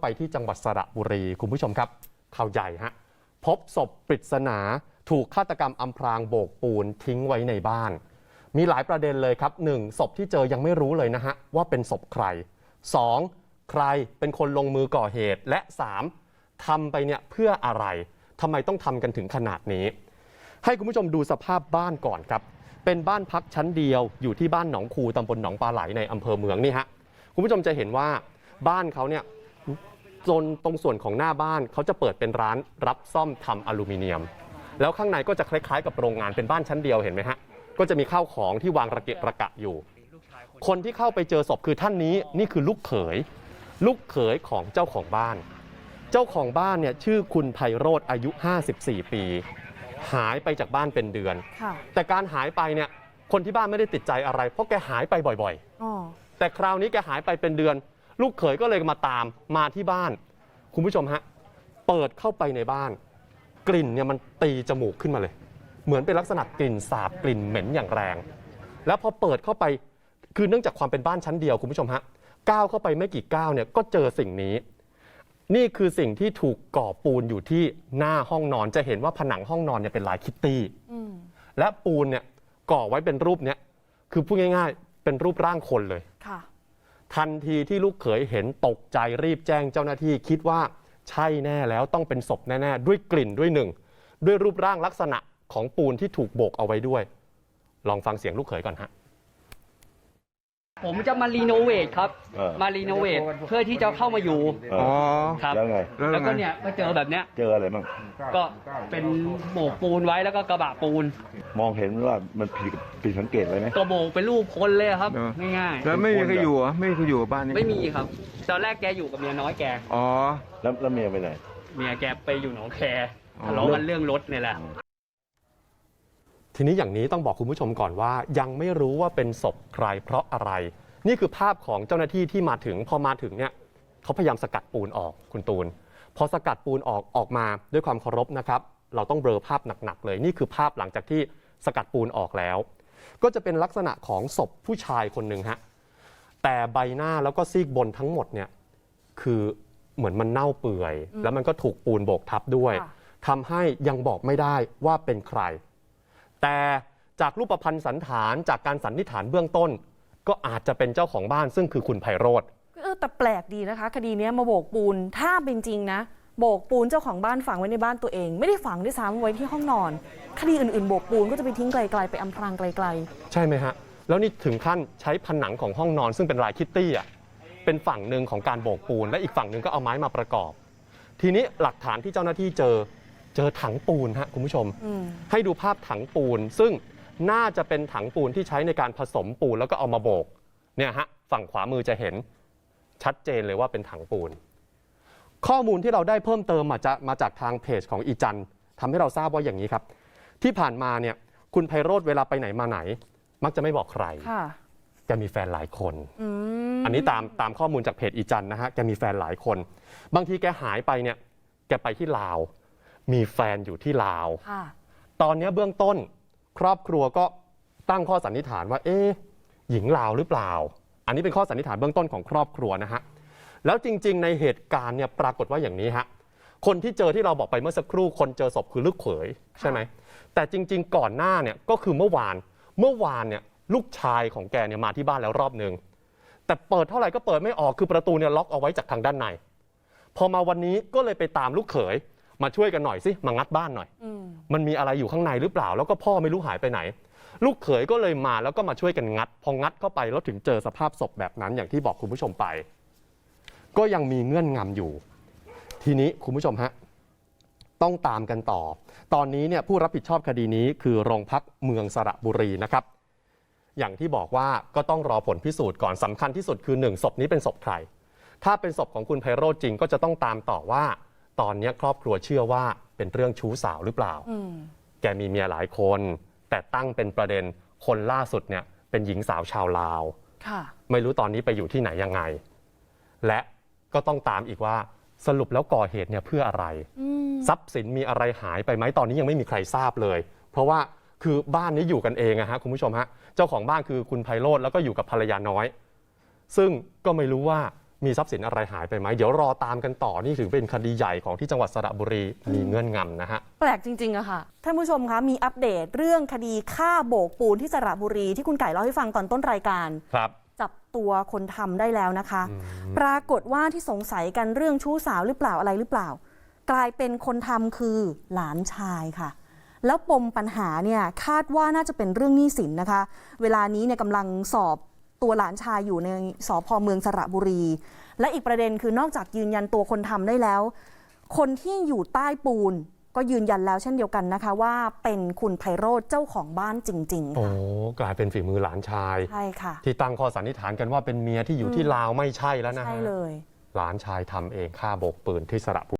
ไปที่จังหวัดสระบุรี คุณผู้ชมครับ ข่าวใหญ่ฮะ พบศพปริศนาถูกฆาตกรรมอำพรางโบกปูนทิ้งไว้ในบ้าน มีหลายประเด็นเลยครับ 1. ศพที่เจอยังไม่รู้เลยนะฮะ ว่าเป็นศพใคร 2. ใครเป็นคนลงมือก่อเหตุและ 3. ทำไปเนี่ยเพื่ออะไรทำไมต้องทำกันถึงขนาดนี้ ให้คุณผู้ชมดูสภาพบ้านก่อนครับ เป็นบ้านพักชั้นเดียวอยู่ที่บ้านหนองคูตำบลหนองปลาไหลในอำเภอเมืองนี่ฮะคุณผู้ชมจะเห็นว่าบ้านเขาเนี่ย จนตรงส่วนของหน้าบ้านเขาจะเปิดเป็นร้านรับซ่อมทำอลูมิเนียม แล้วข้างในก็จะคล้ายๆ กับโรงงานเป็นบ้านชั้นเดียวเห็นไหมฮะก็จะมีข้าวของที่วางระเกะระกะอยู่ คนที่เข้าไปเจอศพคือท่านนี้นี่คือลูกเขย ลูกเขยของเจ้าของบ้าน เจ้าของบ้านเนี่ยชื่อคุณไพโรธอายุ 54 ปี หายไปจากบ้านเป็นเดือนค่ะแต่การหายไปเนี่ยคนที่บ้านไม่ได้ติดใจอะไร เพราะแกหายไปบ่อยอ๋อๆแต่คราวนี้แกหายไปเป็นเดือน ลูกเขยก็เลยมาตามมาที่บ้าน คุณผู้ชมฮะเปิดเข้าไปในบ้าน กลิ่นเนี่ยมันตีจมูกขึ้นมาเลย เหมือนเป็นลักษณะกลิ่นสาบกลิ่นเหม็นอย่างแรง แล้วพอเปิดเข้าไปคือเนื่องจากความเป็นบ้านชั้นเดียวคุณผู้ชมฮะก้าวเข้าไปไม่กี่ก้าวเนี่ยก็เจอสิ่งนี้ นี่คือสิ่งที่ถูกก่อปูนอยู่ที่หน้าห้องนอนจะเห็นว่าผนังห้องนอนเนี่ยเป็นลายคิตตี้อืมและปูนเนี่ยก่อไว้เป็นรูปเนี้ยคือพูดง่าย ๆ เป็นรูปร่างคนเลยค่ะ ทันทีที่ลูกเขยเห็นตกใจรีบแจ้งเจ้าหน้าที่คิดว่าใช่แน่แล้วต้องเป็นศพแน่ ๆ ด้วยกลิ่นด้วยหนึ่ง ด้วยรูปร่างลักษณะของปูนที่ถูกโบกเอาไว้ด้วย ลองฟังเสียงลูกเขยก่อนฮะ ผมจะมารีโนเวทครับ เออ มารีโนเวทเพื่อที่จะเข้ามาอยู่เอออ๋อ ครับ แล้วไง แล้วแล้วก็ไงเนี่ยก็เจอแบบเนี้ย เจออะไรบ้างก็เป็นโบกปูนไว้แล้วก็กระบะปูนมองเห็นว่ามันผิดผิดสังเกตอะไรไหม ก็โบกเป็นรูปคนเลยครับเนอะง่ายแล้วไม่มีใครอยู่เหรอไม่มีใครอยู่กับบ้านนี้ๆ ไม่มีครับ ตอนแรกแกอยู่กับเมียน้อยแก อ๋อ แล้วแล้วเมียไปไหน เมียแกไปอยู่หนองแคอ๋อทะเลาะกันเรื่องรถเนี่ยแหละ ทีนี้อย่างนี้ต้องบอกคุณผู้ชมก่อนว่า ยังไม่รู้ว่าเป็นศพใครเพราะอะไร นี่คือภาพของเจ้าหน้าที่ที่มาถึงพอมาถึงเนี่ยเขาพยายามสกัดปูนออกคุณตูน พอสกัดปูนออกออกมาด้วยความเคารพนะครับ เราต้องเบลอภาพหนักๆเลย นี่คือภาพหลังจากที่สกัดปูนออกแล้ว ก็จะเป็นลักษณะของศพผู้ชายคนหนึ่งฮะแต่ใบหน้าแล้วก็ซีกบนทั้งหมดเนี่ยคือเหมือนมันเน่าเปื่อย แล้วมันก็ถูกปูนโบกทับด้วยค่ะทำให้ยังบอกไม่ได้ว่าเป็นใคร แต่จากรูปพันธ์สันฐานจากการสันนิษฐานเบื้องต้น ก็อาจจะเป็นเจ้าของบ้านซึ่งคือคุณไพโรธเออแต่แปลกดีนะคะ คดีเนี้ยมาโบกปูนถ้าเป็นจริงนะ โบกปูนเจ้าของบ้านฝังไว้ในบ้านตัวเอง ไม่ได้ฝังด้วยซ้ำไว้ที่ห้องนอน คดีอื่นๆ โบกปูนก็จะไปทิ้งไกลๆไปอำพรางไกลใช่ไหมฮะ แล้วนี่ถึงขั้นใช้ผนังของห้องนอนซึ่งเป็นลายคิตตี้อะเป็นฝั่งหนึ่งของการโบกปูน และอีกฝั่งหนึ่งก็เอาไม้มาประกอบ ทีนี้หลักฐานที่เจ้าหน้าที่เจอ เจอถังปูนฮะคุณผู้ชมๆอืมให้ดูภาพถังปูน ซึ่งน่าจะเป็นถังปูนที่ใช้ในการผสมปูนแล้วก็เอามาโบกเนี่ยฮะฝั่งขวามือจะเห็นชัดเจนเลยว่าเป็นถังปูน ข้อมูลที่เราได้เพิ่มเติมมาจากมาจากทางเพจของอีจันทำให้เราทราบว่าอย่างนี้ครับ ที่ผ่านมาเนี่ยคุณไพโรธเวลาไปไหนมาไหน มักจะไม่บอกใครค่ะแกมีแฟนหลายคนอืมอันนี้ตามตามข้อมูลจากเพจอีจันนะฮะแกมีแฟนหลายคน บางทีแกหายไปเนี่ยแกไปที่ลาว มีแฟนอยู่ที่ลาว ค่ะ ตอนนี้เบื้องต้นครอบครัวก็ตั้งข้อสันนิษฐานว่า เอ๊ะหญิงลาวหรือเปล่า อันนี้เป็นข้อสันนิษฐานเบื้องต้นของครอบครัวนะฮะ แล้วจริง ๆ ในเหตุการณ์เนี่ยปรากฏว่าอย่างนี้ฮะ คนที่เจอที่เราบอกไปเมื่อสักครู่คนเจอศพคือลูกเขยใช่ไหม แต่จริง ๆ ก่อนหน้าเนี่ยก็คือเมื่อวาน เมื่อวานเนี่ยลูกชายของแกเนี่ยมาที่บ้านแล้วรอบหนึ่ง แต่เปิดเท่าไหร่ก็เปิดไม่ออกคือประตูเนี่ยล็อกเอาไว้จากทางด้านใน พอมาวันนี้ก็เลยไปตามลูกเขย มาช่วยกันหน่อยสิมางัดบ้านหน่อยอืมมันมีอะไรอยู่ข้างในหรือเปล่า แล้วก็พ่อไม่รู้หายไปไหน ลูกเขยก็เลยมาแล้วก็มาช่วยกันงัด พองัดเข้าไปแล้วถึงเจอสภาพศพแบบนั้นอย่างที่บอกคุณผู้ชมไป ก็ยังมีเงื่อนงำอยู่ ทีนี้คุณผู้ชมฮะต้องตามกันต่อ ตอนนี้เนี่ยผู้รับผิดชอบคดีนี้คือโรงพักเมืองสระบุรีนะครับ อย่างที่บอกว่าก็ต้องรอผลพิสูจน์ก่อนสำคัญที่สุดคือหนึ่งศพนี้เป็นศพใคร ถ้าเป็นศพของคุณไพโรจน์จริงก็จะต้องตามต่อว่า ตอนนี้ครอบครัวเชื่อว่าเป็นเรื่องชู้สาวหรือเปล่าอืมแกมีเมียหลายคน แต่ตั้งเป็นประเด็นคนล่าสุดเนี่ยเป็นหญิงสาวชาวลาวค่ะไม่รู้ตอนนี้ไปอยู่ที่ไหนยังไง และก็ต้องตามอีกว่าสรุปแล้วก่อเหตุเนี่ยเพื่ออะไรอืมทรัพย์สินมีอะไรหายไปไหมตอนนี้ยังไม่มีใครทราบเลย เพราะว่าคือบ้านนี้อยู่กันเองอะฮะคุณผู้ชมฮะเจ้าของบ้านคือคุณไพโรธแล้วก็อยู่กับภรรยาน้อย ซึ่งก็ไม่รู้ว่า มีทรัพย์สินอะไรหายไปไหมเดี๋ยวรอตามกันต่อนี่ถือเป็นคดีใหญ่ของที่จังหวัดสระบุรีมีเงื่อนงำนะฮะ แปลกจริงๆอะค่ะ ท่านผู้ชมคะมีอัปเดตเรื่องคดีฆ่าโบกปูนที่สระบุรีที่คุณไก่เล่าให้ฟังตอนต้นรายการ ครับ จับตัวคนทำได้แล้วนะคะ ปรากฏว่าที่สงสัยกันเรื่องชู้สาวหรือเปล่าอะไรหรือเปล่า กลายเป็นคนทำคือหลานชายค่ะ แล้วปมปัญหาเนี่ยคาดว่าน่าจะเป็นเรื่องหนี้สินนะคะ เวลานี้เนี่ยกำลังสอบ ตัวหลานชายอยู่ในสพเมืองสระบุรี และอีกประเด็นคือนอกจากยืนยันตัวคนทำได้แล้ว คนที่อยู่ใต้ปูนก็ยืนยันแล้วเช่นเดียวกันนะคะ ว่าเป็นคุณไพโรธเจ้าของบ้านจริงๆโอ้ค่ะกลายเป็นฝีมือหลานชายใช่ค่ะ ที่ตั้งข้อสันนิษฐานกันว่าเป็นเมียที่อยู่ที่ลาวไม่ใช่แล้วนะใช่ฮะเลย หลานชายทำเองฆ่าโบกปืนที่สระบุ